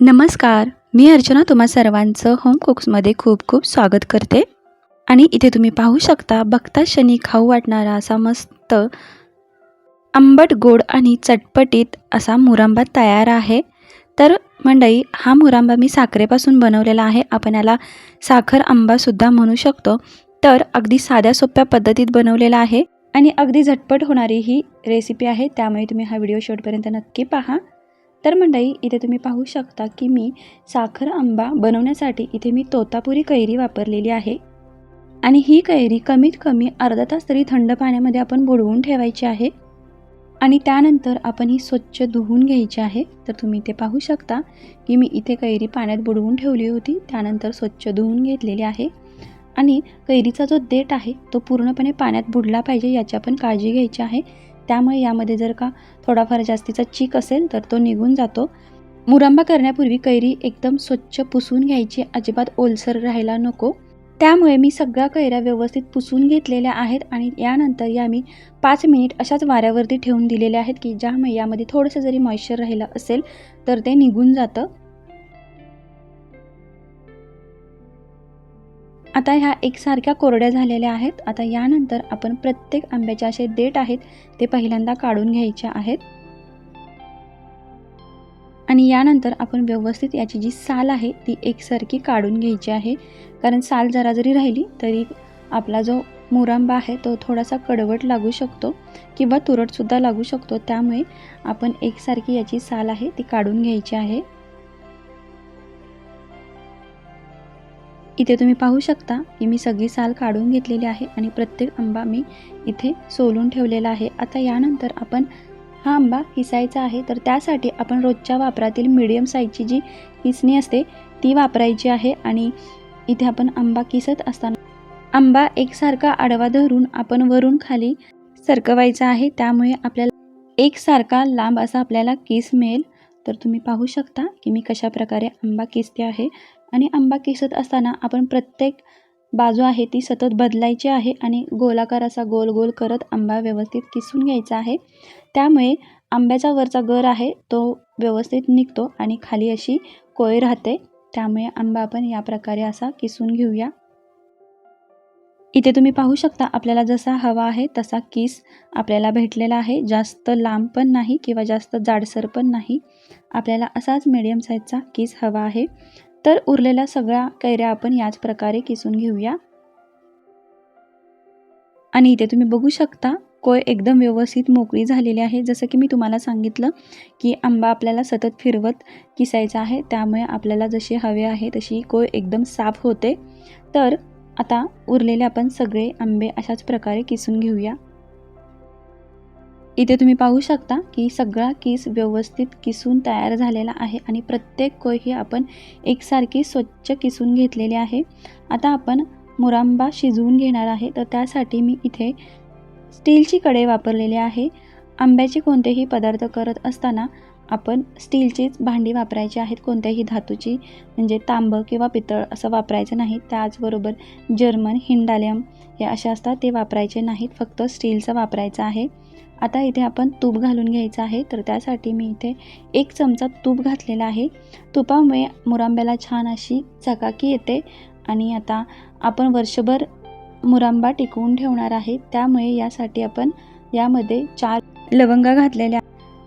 नमस्कार मी अर्चना तुम्हा सर्वांचं होम कुक्समध्ये खूप खूप स्वागत करते. आणि इथे तुम्ही पाहू शकता बघता शनी खाऊ वाटणारा असा मस्त आंबट गोड आणि चटपटीत असा मुरांबा तयार आहे. तर मंडई हा मुरांबा मी साखरेपासून बनवलेला आहे. आपण याला साखर आंबासुद्धा म्हणू शकतो. तर अगदी साध्या सोप्या पद्धतीत बनवलेला आहे. आणि अगदी झटपट होणारी ही रेसिपी आहे. त्यामुळे तुम्ही हा व्हिडिओ शेवटपर्यंत नक्की पहा. तर मंडळी इथे तुम्ही पाहू शकता की मी साखर आंबा बनवण्यासाठी इथे मी तोतापुरी कैरी वापरलेली आहे. आणि ही कैरी कमीत कमी अर्धा तास तरी थंड पाण्यामध्ये आपण बुडवून ठेवायची आहे. आणि त्यानंतर आपण ही स्वच्छ धुवून घ्यायची आहे. तर तुम्ही इथे पाहू शकता की मी इथे कैरी पाण्यात बुडवून ठेवली होती. त्यानंतर स्वच्छ धुवून घेतलेली आहे. आणि कैरीचा जो देठ आहे तो पूर्णपणे पाण्यात बुडला पाहिजे याची आपण काळजी घ्यायची आहे. त्यामुळे यामध्ये जर का थोडाफार जास्तीचा चीक असेल तर तो निघून जातो. मुरंबा करण्यापूर्वी कैरी एकदम स्वच्छ पुसून घ्यायची अजिबात ओलसर राहायला नको. त्यामुळे मी सगळ्या कैऱ्या व्यवस्थित पुसून घेतलेल्या आहेत आणि यानंतर या मी पाच मिनिट अशाच वाऱ्यावरती ठेवून दिलेल्या आहेत की ज्यामुळे यामध्ये थोडंसं जरी मॉइश्चर राहिलं असेल तर ते निघून जातं. आता ह्या एकसारख्या कोरड्या झालेल्या आहेत. आता यानंतर आपण प्रत्येक आंब्याचे असे देठ आहेत ते पहिल्यांदा काढून घ्यायचे आहेत. आणि यानंतर आपण व्यवस्थित याची जी साल आहे ती एकसारखी काढून घ्यायची आहे. कारण साल जरा जरी राहिली तरी आपला जो मुरांबा आहे तो थोडासा कडवट लागू शकतो किंवा तुरटसुद्धा लागू शकतो. त्यामुळे आपण एकसारखी याची साल आहे ती काढून घ्यायची आहे. इथे तुम्ही पाहू शकता की मी सगळी साल काढून घेतलेली आहे आणि प्रत्येक आंबा मी इथे सोलून ठेवलेला आहे. आता यानंतर आपण हा आंबा किसायचा आहे. तर त्यासाठी आपण रोजच्या वापरातील मीडियम साईजची जी किसणी असते ती वापरायची आहे आणि इथे आपण आंबा किसत असताना आंबा एकसारखा आडवा धरून आपण वरून खाली सरकवायचा आहे. त्यामुळे आपल्याला एकसारखा लांब असा आपल्याला किस मिळेल. तर तुम्ही पाहू शकता की मी कशा प्रकारे आंबा किसते आहे. आणि आंबा किसत असताना आपण प्रत्येक बाजू आहे ती सतत बदलायची आहे आणि गोलाकार असा गोल गोल करत आंबा व्यवस्थित किसून घ्यायचा आहे. त्यामुळे आंब्याचा वरचा गर आहे तो व्यवस्थित निघतो आणि खाली अशी कोय राहते. त्यामुळे आंबा आपण या प्रकारे असा किसून घेऊया. इथे तुम्ही पाहू शकता आपल्याला जसा हवा आहे तसा किस आपल्याला भेटलेला आहे. जास्त लांब पण नाही किंवा जास्त जाडसर पण नाही. आपल्याला असाच मिडियम साईजचा किस हवा आहे. तर उरलेल्या सगळ्या कैऱ्या आपण याच प्रकारे किसून घेऊया. आणि इथे तुम्ही बघू शकता कोय एकदम व्यवस्थित मोकळी झालेली आहे. जसं की मी तुम्हाला सांगितलं की आंबा आपल्याला सतत फिरवत किसायचा आहे त्यामुळे आपल्याला जशी हवे आहे तशी कोय एकदम साफ होते. तर आता उरलेले आपण सगळे आंबे अशाच प्रकारे किसून घेऊया. इथे तुम्ही पाहू शकता की सगळा किस व्यवस्थित किसून तयार झालेला आहे आणि प्रत्येक कोय ही आपण एकसारखी स्वच्छ किसून घेतलेली आहे. आता आपण मुरांबा शिजवून घेणार आहे. तर त्यासाठी मी इथे स्टीलची कडे वापरलेली आहे. आंब्याचे कोणतेही पदार्थ करत असताना आपण स्टीलचीच भांडी वापरायची आहेत. कोणत्याही धातूची म्हणजे तांबं किंवा पितळ असं वापरायचं नाही. त्याचबरोबर जर्मन हिंडालियम हे असे असतात ते वापरायचे नाहीत. फक्त स्टीलचं वापरायचं आहे. आता इथे आपण तूप घालून घ्यायचं आहे. तर त्यासाठी मी इथे एक चमचा तूप घातलेला आहे. तुपामुळे मुरांब्याला छान अशी चकाकी येते. आणि आता आपण वर्षभर मुरांबा टिकवून ठेवणार आहे. त्यामुळे यासाठी आपण यामध्ये चार लवंगा घातलेल्या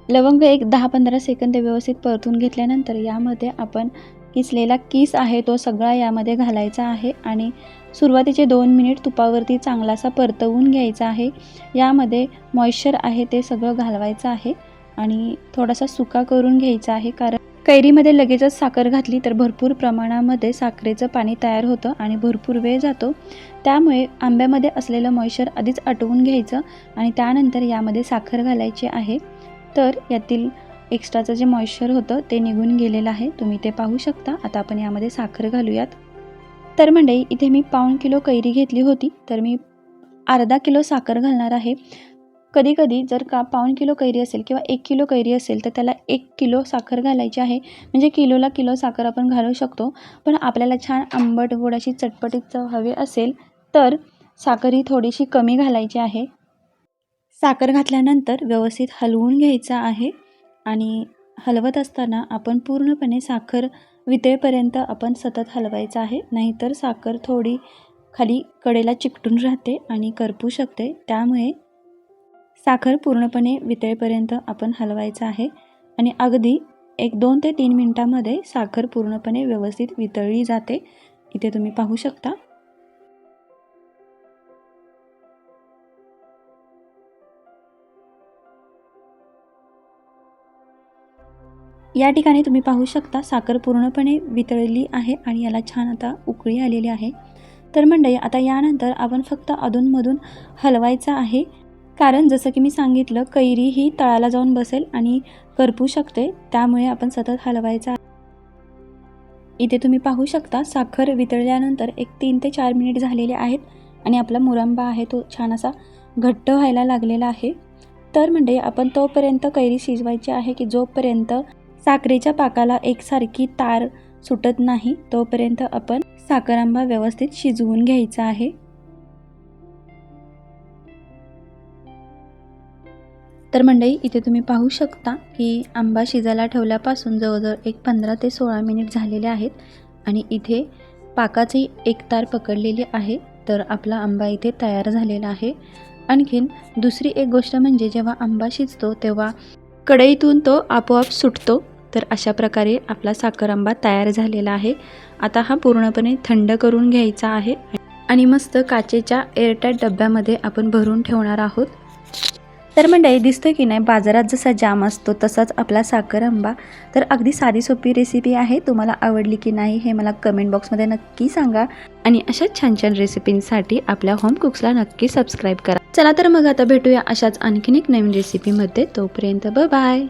लवंग एक दहा पंधरा सेकंद व्यवस्थित परतून घेतल्यानंतर यामध्ये आपण किसलेला किस आहे तो सगळा यामध्ये घालायचा आहे. आणि सुरुवातीचे दोन मिनिट तुपावरती चांगलासा परतवून घ्यायचा आहे. यामध्ये मॉइश्चर आहे ते सगळं घालवायचं आहे आणि थोडासा सुका करून घ्यायचा आहे कारण कैरीमध्ये लगेचच साखर घातली तर भरपूर प्रमाणामध्ये साखरेचं पाणी तयार होतं आणि भरपूर वेळ जातो. त्यामुळे आंब्यामध्ये असलेलं मॉइश्चर आधीच आटवून घ्यायचं आणि त्यानंतर यामध्ये साखर घालायची आहे. तर यातील एक्स्ट्राचं जे मॉइश्चर होतं ते निघून गेलेलं आहे. तुम्ही ते पाहू शकता. आता आपण यामध्ये साखर घालूयात. तर मंडळी इथे मी पाऊण किलो कैरी घेतली होती तर मी अर्धा किलो साखर घालणार आहे. कधी कधी जर का पाऊण किलो कैरी असेल किंवा एक किलो कैरी असेल तर त्याला एक किलो साखर घालायची आहे. म्हणजे किलोला किलो साखर आपण घालू शकतो. पण आपल्याला छान आंबट गोड अशी चटपटीत चव हवी असेल तर साखर ही थोडीशी कमी घालायची आहे. साखर घातल्यानंतर व्यवस्थित हलवून घ्यायचं आहे. आणि हलवत असताना आपण पूर्णपणे साखर वितळेपर्यंत आपण सतत हलवायचं आहे. नाहीतर साखर थोडी खाली कडेला चिकटून राहते आणि करपू शकते. त्यामुळे साखर पूर्णपणे वितळेपर्यंत आपण हलवायचं आहे. आणि अगदी एक दोन ते तीन मिनटामध्ये साखर पूर्णपणे व्यवस्थित वितळली जाते. इथे तुम्ही पाहू शकता. या ठिकाणी तुम्ही पाहू शकता साखर पूर्णपणे वितळली आहे आणि याला छान आता उकळी आलेली आहे. तर मंडळी आता यानंतर आपण फक्त अधूनमधून हलवायचं आहे. कारण जसं की मी सांगितलं कैरी ही तळाला जाऊन बसेल आणि करपू शकते त्यामुळे आपण सतत हलवायचा इथे तुम्ही पाहू शकता साखर वितळल्यानंतर एक तीन ते चार मिनिट झालेले आहेत आणि आपला मुरंबा आहे तो छान असा घट्ट व्हायला लागलेला आहे. तर म्हणजे आपण तोपर्यंत कैरी शिजवायची आहे की जोपर्यंत साखरेच्या पाकाला एकसारखी तार सुटत नाही तोपर्यंत आपण साखर आंबा व्यवस्थित शिजवून घ्यायचा आहे. तर मंडळी इथे तुम्ही पाहू शकता की आंबा शिजायला ठेवल्यापासून जवळजवळ एक पंधरा ते सोळा मिनिट झालेले आहेत आणि इथे पाकाची एक तार पकडलेली आहे. तर आपला आंबा इथे तयार झालेला आहे. आणखीन दुसरी एक गोष्ट म्हणजे जेव्हा आंबा शिजतो तेव्हा कढईतून तो आपोआप सुटतो. तर अशा प्रकारे आपला साखर आंबा तयार झालेला आहे. आता हा पूर्णपणे थंड करून घ्यायचा आहे. आणि मस्त काचेच्या एअरटाईट डब्यामध्ये आपण भरून ठेवणार आहोत. तर मंडळी दिसतोय की नाही? बाजारात जसा जाम असतो तसाच आपला साखर आंबा. तर अगदी साधी सोपी रेसिपी आहे. तुम्हाला आवडली की नाही हे मला कमेंट बॉक्समध्ये नक्की सांगा. आणि अशाच छान छान रेसिपींसाठी आपल्या होम कुक्सला नक्की सबस्क्राईब करा. चला तर मग आता भेटूया अशाच आणखीन एक नवीन रेसिपीमध्ये तोपर्यंत ब बाय